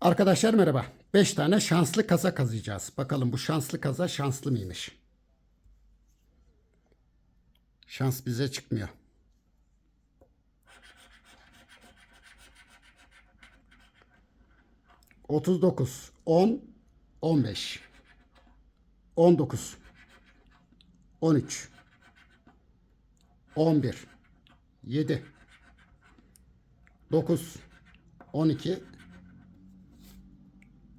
Arkadaşlar merhaba. 5 tane şanslı kasa kazıyacağız. Bakalım bu şanslı kaza şanslı mıymış? Şans bize çıkmıyor. Otuz dokuz, on, on beş, on dokuz, on üç, on bir, yedi, dokuz, on iki,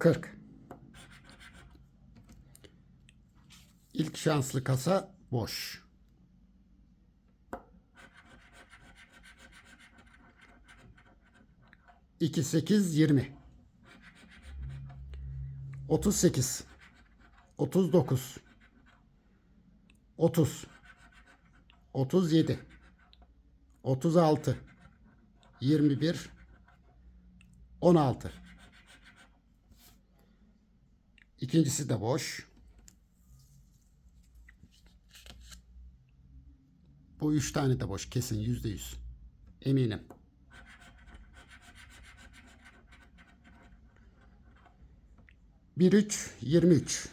40. İlk şanslı kasa boş. İki sekiz yirmi. Otuz sekiz. Otuz dokuz. Otuz. Otuz yedi. Otuz altı. Yirmi bir. On altı. İkincisi de boş. Bu üç tane de boş. Kesin yüzde yüz. Eminim. Bir üç, yirmi üç.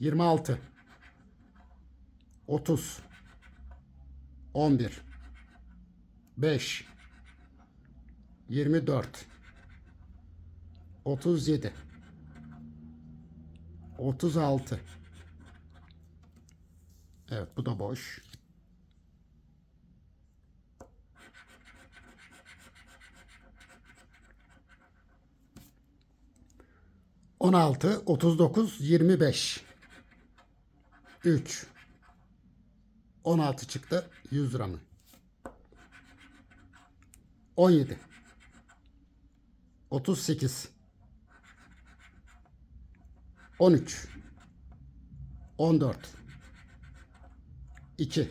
Yirmi altı. Otuz. On bir. Beş. Yirmi dört. Otuz yedi. 36. Evet bu da boş. On altı, otuz dokuz, yirmi beş. Üç. On altı çıktı. Yüz lira mı? On yedi. Otuz sekiz. 13 14 2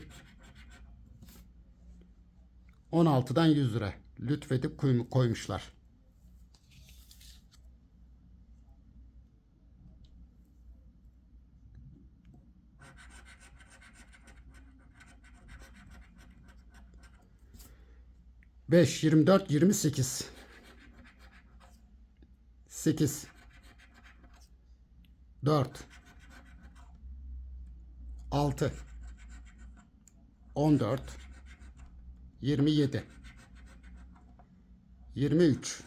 16'dan 100 lira lütfedip koy- koymuşlar. Beş, yirmi dört, yirmi sekiz. Sekiz. 4 6 14 27 23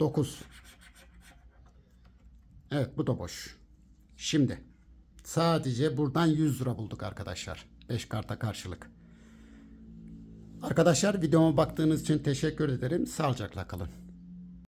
9 Evet bu da boş. Şimdi sadece buradan 100 lira bulduk arkadaşlar. 5 karta karşılık. Arkadaşlar videoma baktığınız için teşekkür ederim. Sağlıcakla kalın.